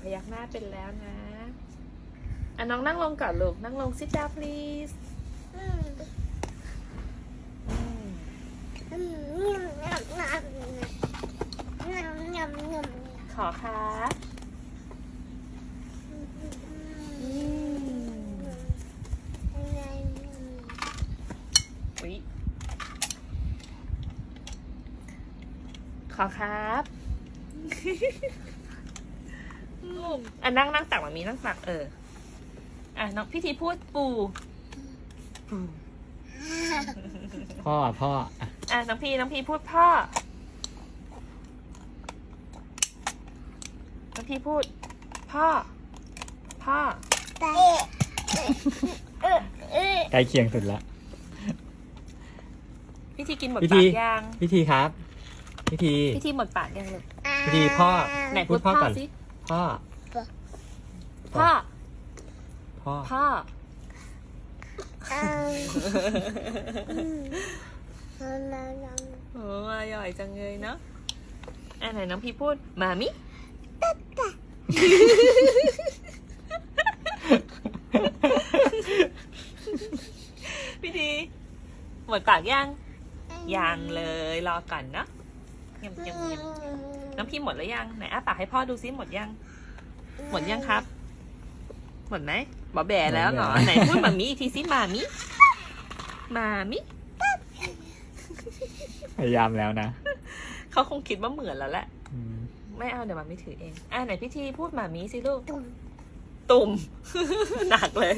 พยักหน้าเป็นแล้วนะอะน้องนั่งลงก่อนลูก นั่งลง sit down please ขอครับอืมอุ๊ยขอครับ อะนั่งนั่งตักแบบนี้นั่งตักเออ อะน้องพี่ทีพูดปูปูพ่อพ่ออะอะน้องพี่น้องพี่พูดพ่อ น้องพี่พูด พ่อ พ่อใกล้เคียงสุดละพี่ทีกินหมดพี่ปาทีกยังพิธีครับพิธี พี่ทีหมดปากยังลูกพิธีพ่อ ไหนพูพูดดพ่พ่ออก่อน สิ พ่อ พ่อ พ่อ พ่อโอ้อร่อยจังเลยเนาะอะไหนน้องพี่พูดมามิพี่ทีหมดปากยัง ยังเลยรอก่อนเนาะเงียบเงียบเงียบน้องพี่หมดแล้วยัง ไหนอ้าปากให้พ่อดูซิหมดยัง หมดยังครับ หมดไหมบอแบแล้วเหรอ ไหนพูดมามิอีกทีซิมามิมามิพยายามแล้วนะเขาคงคิดว่าเหมือนแล้วแหละ อืมไม่เอาเดี๋ยวมามิถือเอง อะไหนพี่ทีพูดมามิสิลูก ตุ่มหนักเลย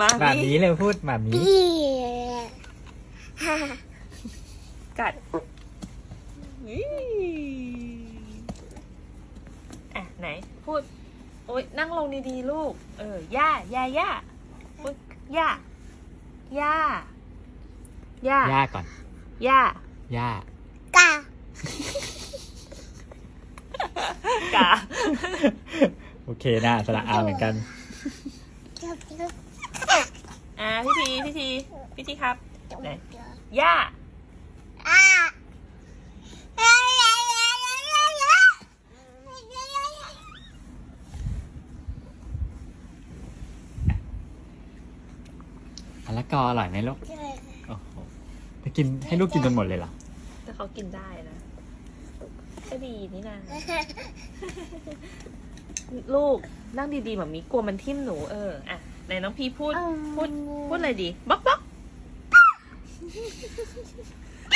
มาแบบมินี้เลยพูดแบบนี้กัดนี่อะไหนพูด โอ๊ยนั่งลงดีๆลูก เออย่าย่าย่าพูดย่าย่าย่าย่าก่อนย่าย่ากาโอเคนะสระอาเหมือนกัน อะพี่ทีพี่ทีพี่ทีครับไหนย่ามะละ กออร่อยไหมลูกโอ้โหจะกินให้ลูกกินจนหมดเลยเหรอแต่เขากินได้นะก็ดีนี่นะลูกนั่งดีๆแบบมีกลัวมันทิ่มหนูเอออะไหนน้องพี่พูดพูดพูดอะไรดีบ๊อกบ๊อก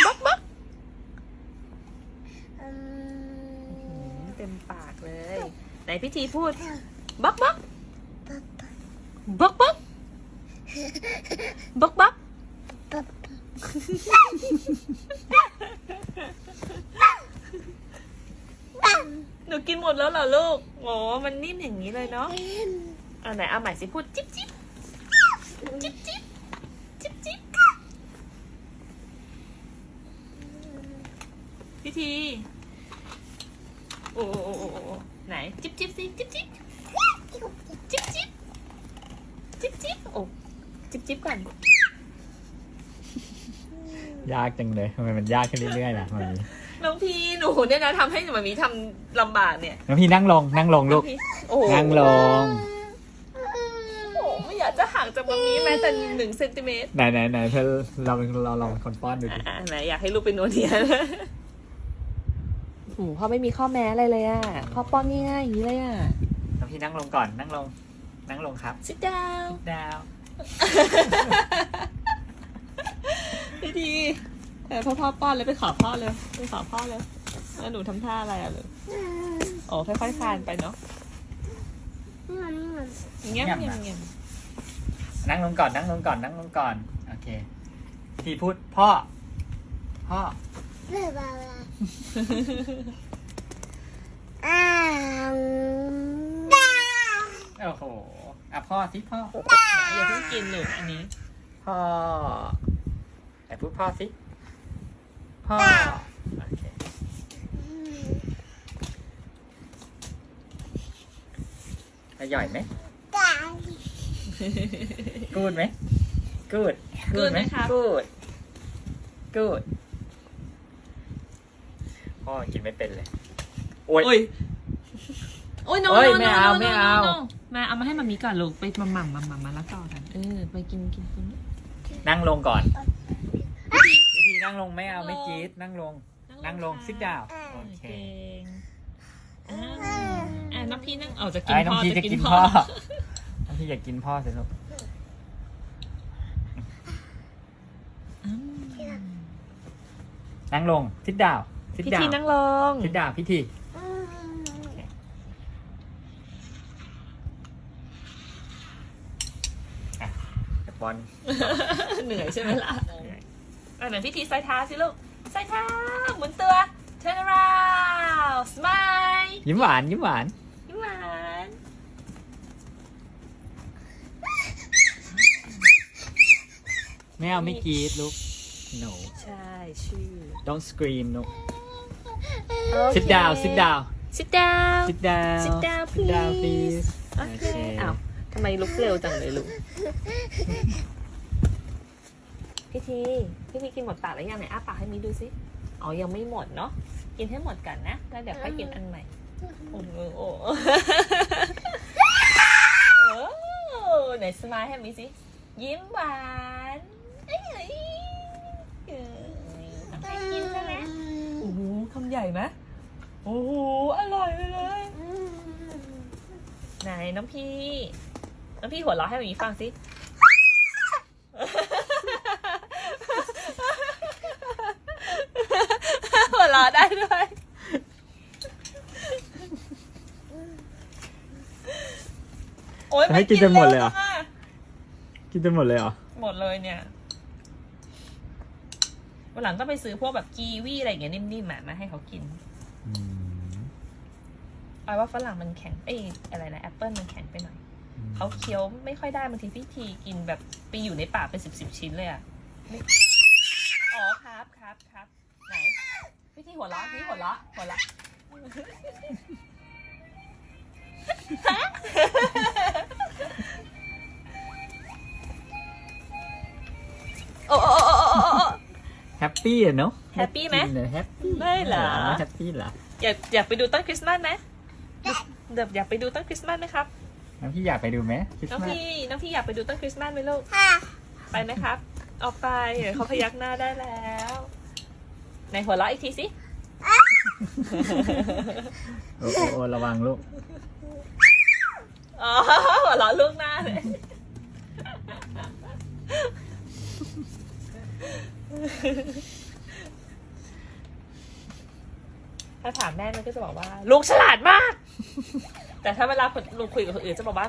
บ๊อกบ๊อกอืมเต็มปากเลย ไหนพี่ทีพูดบ๊อกบ๊อกบ๊อกบ๊อก บ๊อกบ๊อกหนูกินหมดแล้วเหรอลูกโอ้มันนิ่มอย่างนี้เลยเนาะอะไหนเอาใหม่สิพูดจิ๊บจิ๊บจิ๊บจิ๊บจิ๊บจิ๊บพี่ทีโอ้โอ้โอ้ไหน จิ๊บจิ๊บสิ จิ๊บจิ๊บจิ๊บจิ๊บจิ๊บโอ้ จิ๊บจิ๊บก่อน ยากจังเลยทำไมมันยากขึ้นเรื่อยๆล่ะมันนี้น้องพี่หนูเนี่ยนะทำให้หนูมีทำลำบากเนี่ยน้องพี่นั่งลง นั่งลงลูก พี่โอ้โหนั่งลง โอ้โหไม่อยากจะห่างจากมัมมี่แม้แต่หนึ่งเซนติเมตรไหนไหนไหนเธอเราเป็นเราลองเป็นคนป้อนดูดิอ่าไหนอยากให้ลูกเป็นโนเนียโอ้พ่อไม่มีข้อแม้อะไรเลยอะพ่อป้อนง่ายๆอย่างนี้เลยอะ น้องพี่นั่งลงก่อน นั่งลง นั่งลงครับ sit down ดาว พี่ดีเออพ่อพ่อป้อนเลยไปขอพ่อเลยไปขอพ่อเลยแล้วหนูทำท่าอะไรอะเลยโอ้ค่อยๆคลานไปเนาะเงี้ยบเงี้ยบเงี้ยบนั่งลงก่อนนั่งลงก่อนนั่งลงก่อนโอเคพี่พูดพ่อ พ่อโอ้โห อะพ่อสิพ่ออย่าเพิ่งกินหนูอันนี้ พ่อไหนพูดพ่อสิ พ่อ โอเค อร่อยไหมกูดไหมกูด Good ไหมครับกูดกูดพ่อกินไม่เป็นเลย โอ้ย โอ้ยโอ้ยย no เอ้ย no ไม่ no เอา no ไม่ no เอา no มาเอามาให้มามีก่อนลูกไปมาหม่ำมาหม่ำมาแล้วต่อกัน เออ ไปกินกินกินนั่งลงก่อนวิธีนั่งลงไม่เอาไม่กรีดนั่งลง นั่งลงค่ะซิดดาวโอเคเก่งอ่าอ่าน้องพี่นั่งเอาจะกินไอ้น้อพ่งอพีจะจะกิกินนพ่พ่ออน้องพีอยากกินพ่อสิลูกอืมนั่งลงซิดดาวซิดพี่ดาทีวนั่งลง ซิดดาวพิธีอะเดี๋ยวบ อลเหนื่อยใช่ไหมล่ะอะไหนพี่ทีใส่เท้าสิลูกใส่เท้าหมุนตัว turn around smile ยิ้มหวานยิ้มหวาน ยิ้มหวานไม่เอาไม่กรีดลูก no ใช่ชื่อ don't scream no sit down sit down sit down sit down Sit down, sit down please. please โอเคอ้าว ทำไมลุกเร็วจังเลยลูก พี่ที พี่ทีกินหมดปากแล้วยังไหนอ้าปากให้มีดูสิอ๋อ ยังไม่หมดเนาะ กินให้หมดก่อนนะ แล้วเดี๋ยวค่อยกินอันใหม่ โอ้โหโอ้โหโอ้ไหนสมายให้มีสิ ยิ้มหวานเอ้ยเอ้ยเอ้ยทำให้กินใช่ไหมโอ้โหคำใหญ่ไหมโอ้โห อร่อยเลย ไหนน้องพี่ น้องพี่หัวเราะให้แบบนี้ฟังสิ หัวเราะได้ด้วย โอ๊ยให้กินจนหมดเลยเหรอร็วจังะกินจนหมดเลยเหรอ หมดเลยเนี่ย วันหลังต้องไปซื้อพวกแบบกีวีอะไรอย่างเงี้ยนิ่มๆอะมาให้เขากินอืมเอาว่าฝรั่งมันแข็ง เอ้ยอะไรนะแอปเปิลมันแข็งไปหน่อย เขาเคี้ยวไม่ค่อยได้บางทีพี่ทีกินแบบไปอยู่ในปากเป็นสิบสิบชิ้นเลยอะไม่อ๋อครับครับครับไหนพี่ทีหัวเราะพี่หัวเราะหัวเราะโอ้โอ้โอ้โอ้โอ้โอ้แฮปปี้อะเนาะแฮปปี้ไหม แฮปปี้ไม่เหรอ แฮปปี้เหรอ อยากอยากไปดูต้นคริสต์มาสไหมเดี๋ยวอยากไปดูต้นคริสต์มาสไหมครับ น้องพี่อยากไปดูไหมคริสน้องต์มาสพี่น้องพี่อยากไปดูต้นคริสต์มาสไหมลูกไปไหมครับ ออกไปเดี๋ยวเขาพยักหน้าได้แล้วไหนหัวเราะอีกทีสิ โอ้โอ้โอ้ระวังลูก อ๋อหัวเราะลูกหน้าเลย ถ้าถามแม่มันก็จะบอกว่า ลูกฉลาดมาก แต่ถ้าเวลาคนลูกคุยกับคนอื่นจะบอกว่า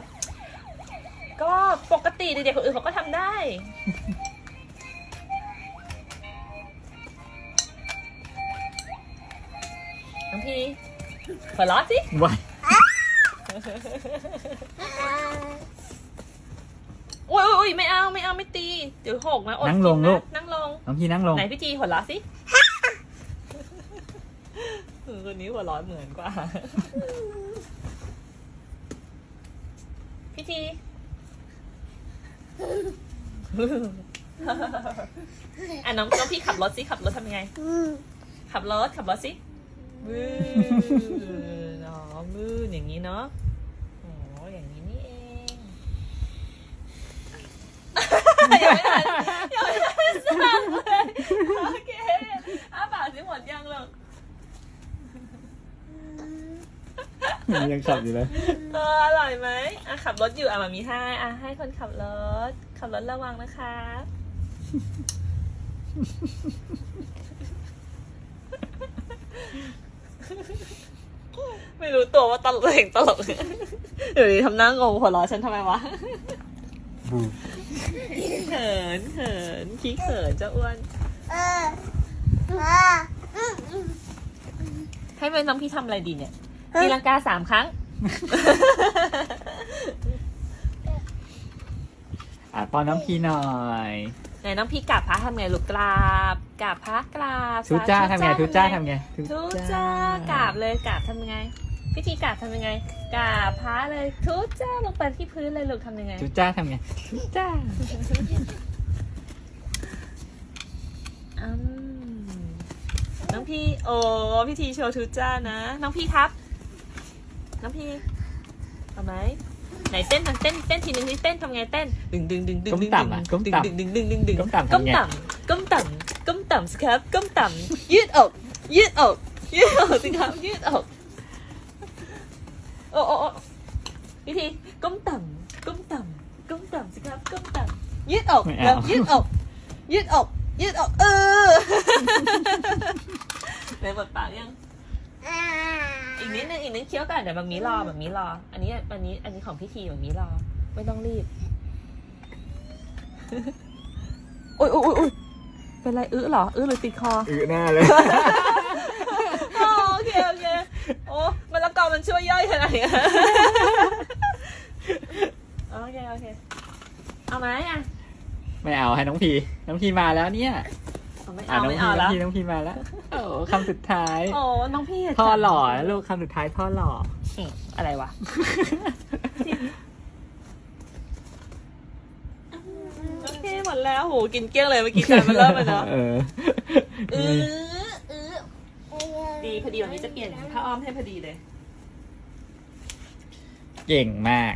ก็ปกติเด็กๆคนอื่นเขาก็ทำได้ น้องพี่หัวเราะสิว้ายอุ้ยอุ้ยอุ๊ยไม่เอาไม่เอาไม่ตี เดี๋ยวหกนะอดนั่งกิลงลูกนะนั่งลง น้องพี่นั่งลง ไหนพี่ทีหัวเราะสิเออคนนี้หัวเร้อนเหมือนกว่า พี่ทีอะน้องน้องพี่ขับรถสิขับรถทำยังไง ขับรถขับรถสิมือน้องมืออย่างนี้เนาะโอ้อย่างนี้นี่เอง ยังไม่ทันยังไม่ทันสั่งเลยโอเคอ้าปากสิหมดยังลูก ยังขับอยู่เลยเอออร่อยไหมอะขับรถอยู่อะมามีให้อะให้คนขับรถ ขับรถระวังนะคะไม่รู้ตัวว่าตลกเองตลกเดี๋ยวนี้ทำหน้างงหัวเราะฉันทำไมวะบูเขินเขินขี้เขินเจ้าอ้วน ให้เป็นน้องพี่ทำอะไรดีเนี่ย ตีลังกาสามครั้ง อะป้อนน้องพี่หน่อยไหนน้องพี่กราบพระทำไงลูกกราบกราบพระกราบทุจ้าทำไงทุจ้าทำไงไงทุจ้ากราบเลยกราบทำยังไงพิธีกราบทำยังไงกราบพระเลยทุจ้าลงไปที่พื้นเลยลูกทำยังไงทุจ้าทำไงทุจ้าอืมน้องพี่โอ้พิธีโชว์ทุจ้านะ น้องพี่ครับ น้องพี่เอาไหมไหนเต้นทางเต้นเต้นทีนึงนี่เต้นทำไงเต้นดึงดึงดึงดึงก้มดึงต่ำอะก้มดึงต่ำ ดึงดึงดึงดึงดึงก้มต่ำก้มทำไงต่ำก้มต่ำก้มต่ำสิครับก้มต่ำยืดอก ยืดอกยืดอกสิครับยืดอกโอ้โอ้โอ้วิธีก้มต่ำก้มต่ำก้มต่ำสิครับก้มต่ำยืดอกไม่เอาแล้วยืดอกยืดอกยืดอกเออ ไหนหมดปากยัง อีกนิดนึงอีกนิดเคี้ยวก่อนเดี๋ยวมันมีรอแบบมีรอ อันนี้อันนี้อันนี้ของพี่ทีแบบมีรอ ไม่ต้องรีบโอ้ยโอ้ยโอ้ยโอ้ยเป็นไรอื้อเหรออื้อหรือติดคอ อือหน้าเลย อ๋อโอเคโอเคโอ้มะละกอมันช่วยย่อยขนาดนี้ โอเคโอเค เอาไหมอะ ไม่เอาให้น้องพี น้องพีมาแล้วเนี่ยเอา ไม่อะเอาน้องไม่พีเอาน้แล้องวพีน้องพีมาแล้วโอ้คำสุดท้าย โอ้น้องพี่ะพ่อจัดหล่อนะลูกคำสุดท้ายพ่อหล่อ อืมอะไรวะ โอเคหมดแล้วโหกินเกลี้ยงเลยเมื่อกี้จานมันเริ่มเลยเนาะเออเออเออดีพอดีวันนี้จะเปลี่ยนผ้าอ้อมให้พอดีเลย เก่งมาก